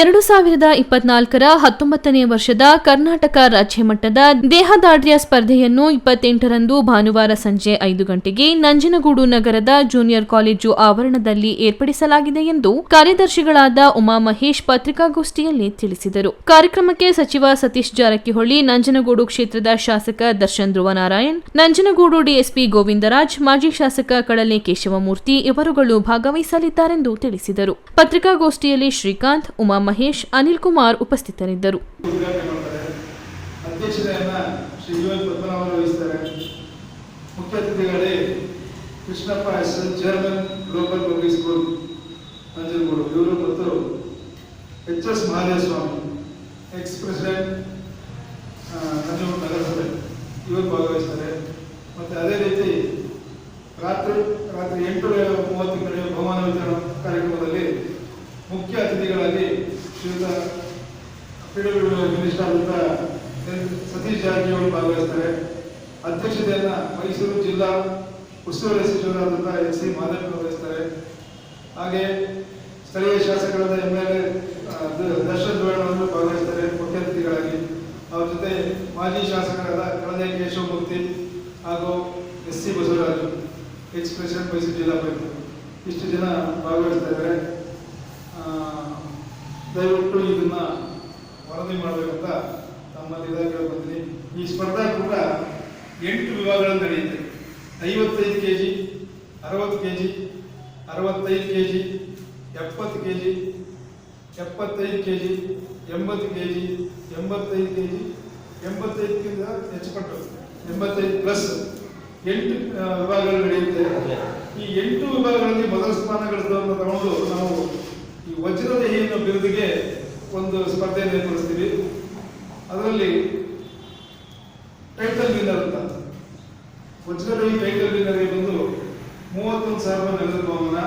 ಎರಡು ಸಾವಿರದ ಇಪ್ಪತ್ನಾಲ್ಕರ ಹತ್ತೊಂಬತ್ತನೇ ವರ್ಷದ ಕರ್ನಾಟಕ ರಾಜ್ಯ ಮಟ್ಟದ ದೇಹದಾಢ್ರ್ಯ ಸ್ಪರ್ಧೆಯನ್ನು ಇಪ್ಪತ್ತೆಂಟರಂದು ಭಾನುವಾರ ಸಂಜೆ ಐದು ಗಂಟೆಗೆ ನಂಜನಗೂಡು ನಗರದ ಜೂನಿಯರ್ ಕಾಲೇಜು ಆವರಣದಲ್ಲಿ ಏರ್ಪಡಿಸಲಾಗಿದೆ ಎಂದು ಕಾರ್ಯದರ್ಶಿಗಳಾದ ಉಮಾ ಮಹೇಶ್ ಪತ್ರಿಕಾಗೋಷ್ಠಿಯಲ್ಲಿ ತಿಳಿಸಿದರು. ಕಾರ್ಯಕ್ರಮಕ್ಕೆ ಸಚಿವ ಸತೀಶ್ ಜಾರಕಿಹೊಳಿ, ನಂಜನಗೂಡು ಕ್ಷೇತ್ರದ ಶಾಸಕ ದರ್ಶನ್ ಧ್ರುವನಾರಾಯಣ್, ನಂಜನಗೂಡು ಡಿಎಸ್ಪಿ ಗೋವಿಂದರಾಜ್, ಮಾಜಿ ಶಾಸಕ ಕಳಲೆ ಕೇಶವಮೂರ್ತಿ ಇವರುಗಳು ಭಾಗವಹಿಸಲಿದ್ದಾರೆಂದು ತಿಳಿಸಿದರು. ಪತ್ರಿಕಾಗೋಷ್ಠಿಯಲ್ಲಿ ಶ್ರೀಕಾಂತ್, ಉಮಾ ಮಹೇಶ್, ಅನಿಲ್ ಕುಮಾರ್ ಉಪಸ್ಥಿತರಿದ್ದರು. ಮುಖ್ಯ ಅತಿಥಿಗಳೇ, Krishnappa S chairman global public school Nanjangud, ಇವರು ಮತ್ತು H S Mahadevaswamy ex president Nanjangud ನಗರಸಭೆ, ಇವರು ಭಾಗವಹಿಸ್ತಾರೆ. ಮತ್ತು ಅದೇ ರೀತಿ ರಾತ್ರಿ ರಾತ್ರಿ ಎಂಟು ಮೂವತ್ತು ಕಡೆ ಬಹುಮಾನ ವಿತರಣಾ ಕಾರ್ಯಕ್ರಮದಲ್ಲಿ ಮುಖ್ಯ ಅತಿಥಿಗಳಾಗಿ ಶ್ರೀಯುತ ಪಿಡಬ್ಲ್ಯೂ ಮಿನಿಸ್ಟರ್ ಅಂತ ಸತೀಶ್ ಜಾರಕಿಹೊಳಿ ಭಾಗವಹಿಸ್ತಾರೆ. ಅಧ್ಯಕ್ಷತೆಯನ್ನ ಮೈಸೂರು ಜಿಲ್ಲಾ ಉಸ್ತುವಾರಿ ಸಚಿವರಾದಂಥ ಎಸ್ ಸಿ ಮಾಧವ್ ವಹಿಸ್ತಾರೆ ಹಾಗೆ ಸ್ಥಳೀಯ ಶಾಸಕರಾದ ಎಂ ಎಲ್ ಎ ದರ್ಶನ್ ದ್ರೋಣವರು ಭಾಗವಹಿಸ್ತಾರೆ ಮುಖ್ಯ ಅತಿಥಿಗಳಾಗಿ. ಅವ್ರ ಜೊತೆ ಮಾಜಿ ಶಾಸಕರಾದ ಕಳದೆ ಕೇಶವಮೂರ್ತಿ ಹಾಗೂ S C Basavaraju, ex president Mysuru ಜಿಲ್ಲಾ ಪಂಚಾಯತ್ ಇಷ್ಟು ಜನ ಭಾಗವಹಿಸ್ತಾ ಇದ್ದಾರೆ. ದಯವಿಟ್ಟು ಇದನ್ನ ವರದಿ ಮಾಡಬೇಕಂತ ತಮ್ಮಲ್ಲಿ ಇದಾಗಿ ಬಂದಿನಿ ಈ ಸ್ಪರ್ಧಾ ಕೂಡ ಎಂಟು ವಿಭಾಗಗಳು ನಡೆಯುತ್ತೆ. ಐವತ್ತೈದು ಕೆ ಜಿ ಅರವತ್ತು ಕೆ ಜಿ ಅರವತ್ತೈದು ಕೆ ಜಿ ಎಪ್ಪತ್ತು ಕೆ ಜಿ ಎಪ್ಪತ್ತೈದು ಕೆ ಜಿ ಎಂಬತ್ತು ಕೆ ಜಿ ಎಂಬತ್ತೈದು ಕೆ ಜಿ ಎಂಬತ್ತೈದಕ್ಕಿಂತ ಹೆಚ್ಚು ಪಟ್ಟು. ಎಂಬತ್ತೈದು ಪ್ಲಸ್ ಎಂಟು ವಿಭಾಗಗಳು ನಡೆಯುತ್ತೆ. ಈ ಎಂಟು ವಿಭಾಗಗಳಲ್ಲಿ ಮೊದಲ ಸ್ಥಾನಗಳನ್ನು ತಗೊಂಡು ನಾವು ಈ ವಜ್ರದ ಏನು ಬಿರುದಿಗೆ ಒಂದು ಸ್ಪರ್ಧೆಯನ್ನು ಏರ್ಪಡಿಸ್ತೀವಿ. ಅದರಲ್ಲಿ ಟೈಟಲ್ ವಿನ್ನರ್ ಅಂತ. ವಜ್ರದ ಈ ಟೈಟಲ್ ವಿನ್ನರ್ಗೆ ಬಂದು ಮೂವತ್ತೊಂದು ಸಾವಿರ ನಗದು ಬಹುಮಾನ